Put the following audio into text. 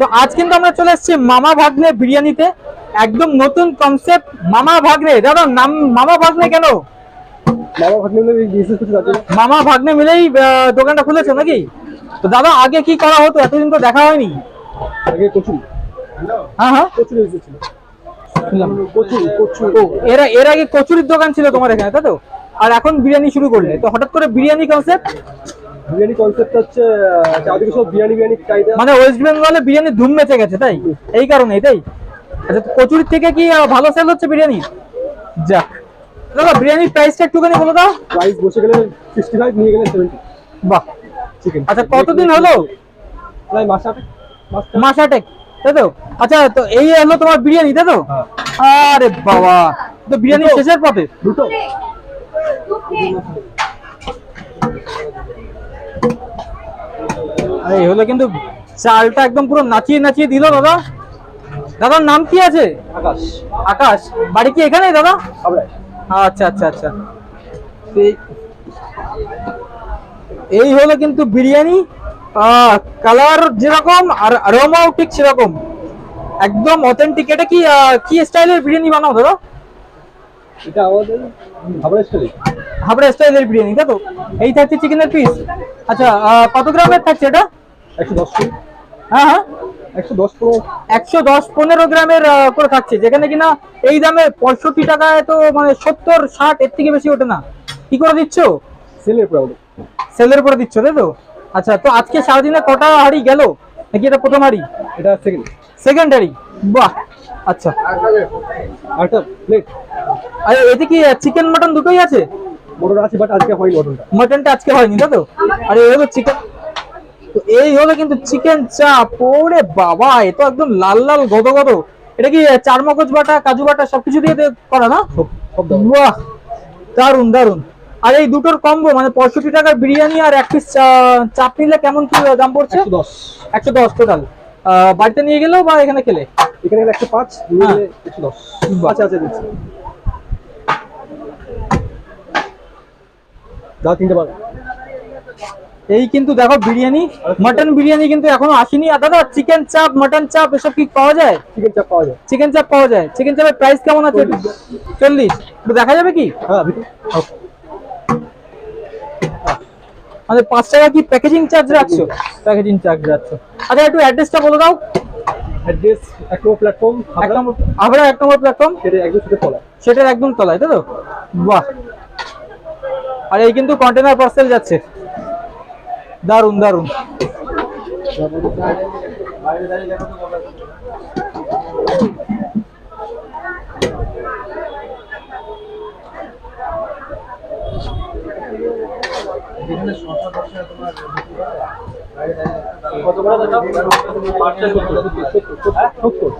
তো আজ কিন্তু আমরা চলে এসেছি মামা ভাগ্নে বিরিয়ানিতে। একদম নতুন কনসেপ্ট মামা ভাগ্নে। দাদা নাম মামা ভাগ্নে কেন? মামা ভাগ্নে মিলেই দোকানটা খুলেছে নাকি? তো দাদা আগে কি করা হতো? এতদিন তো দেখা হয়নি। আগে কচুরি। হ্যাঁ হ্যাঁ। কচুরি এসেছিল কচুরি কচুরি। এর এর আগে কচুরির দোকান ছিল তোমার এখানে তাই তো? আর এখন বিরিয়ানি শুরু করলে। তো হঠাৎ করে বিরিয়ানি কনসেপ্ট বিরিয়ানি কনসেপ্ট হচ্ছে চারদিকে সব বিরিয়ানি বিরিয়ানি চাহিদা মানে ওয়েস্ট বেঙ্গলে বিরিয়ানি ধুম মেচে গেছে তাই? এই কারণে তাই? আচ্ছা তো কচুরির থেকে কি ভালো সেল হচ্ছে বিরিয়ানি? যাক। দাদা বিরিয়ানির প্রাইসটা একটুখানি বলো দাও। প্রাইস বসে গেলে সিক্সটি ফাইভ নিয়ে গেলে সেভেন্টি বাহ। চিকেন আচ্ছা কতদিন হলো? প্রায় মাস আটে মাস আটেক তাই তো? আচ্ছা তো এই হলো তোমার বিরিয়ানি তাই তো? হ্যাঁ। আরে বাবা তো বিরিয়ানি শেষের পথে? দুটো। এই হলো কিন্তু চালটা একদম পুরো নাচিয়ে নাচিয়ে দিল দাদা। দাদার নাম কি আছে? আকাশ। আকাশ। বাড়ি কি এখানে দাদা? আচ্ছা আচ্ছা আচ্ছা। এই- হলো কিন্তু বিরিয়ানি। কালার যেরকম আর আরোমাও ঠিক সেরকম। একদম অথেন্টিক এটা কি কি স্টাইলের বিরিয়ানি বানাও দাদা? এটা আমাদের হাবড়া স্টাইলে। হাবড়া স্টাইলের বিরিয়ানি তাই তো? এই থাকছে চিকেনের পিস আচ্ছা কত গ্রামের থাকছে এটা? একশো দশ হ্যাঁ হ্যাঁ। একশো দশ একশো দশ পনেরো গ্রামের করে থাকছে যেখানে কিনা এই দামে পঁয়ষট্টি টাকায় তো মানে সত্তর ষাট এর থেকে বেশি ওঠে না। কি করে দিচ্ছ? সেলের উপরে সেলের উপরে দিচ্ছ তাই তো? আচ্ছা তো আজকে সারাদিনে কটা হাড়ি গেল? নাকি এটা প্রথম হাড়ি? এটা সেকেন্ড সেকেন্ড হাড়ি? বাহ! আচ্ছা। আরেকটা প্লেট আর এতে কি চিকেন মটন দুটোই আছে? বাট আজকে হয়নি মটনটা। মটনটা আজকে হয়নি তাই তো? আর চিকেন তো এই হলো কিন্তু চিকেন চাপ। ওরে বাবা এ তো একদম লাল লাল গদ গদ এটা কি চার মগজ বাটা কাজু বাটা সবকিছু দিয়ে করা না? বাহ দারুণ দারুণ আর এই দুটোর কম্বো মানে পঁয়ষট্টি টাকার বিরিয়ানি আর এক পিস চাপ নিলে কেমন কি দাম পড়ছে? একশো দশ। একশো দশ টোটাল বাড়িতে নিয়ে গেলেও বা এখানে খেলে? এখানে গেলে একশো পাঁচ হ্যাঁ। একশো দশ। আছে আছে দিচ্ছি যা তিনটে এই কিন্তু দেখো বিরিয়ানি মটন বিরিয়ানি কিন্তু এখনও আসেনি। আর দাদা চিকেন চাপ মটন চাপ এসব কি পাওয়া যায়? চিকেন চাপ পাওয়া যায়। চিকেন চাপ পাওয়া যায়। চিকেন চাপের প্রাইস কেমন আছে? চল্লিশ। একটু দেখা যাবে কি? হ্যাঁ মানে পাঁচ টাকা কি প্যাকেজিং চার্জ রাখছো? প্যাকেজিং চার্জ রাখছো। আচ্ছা একটু অ্যাড্রেসটা বলে দাও। অ্যাড্রেস এক নম্বর প্ল্যাটফর্ম এক নম্বর আবার এক নম্বর প্ল্যাটফর্ম সেটা একদম সাথে পড়া সেটার একদম তলায় তাই তো? বাহ। আর এই কিন্তু কন্টেনার পার্সেল যাচ্ছে। দারুণ দারুণ কত করে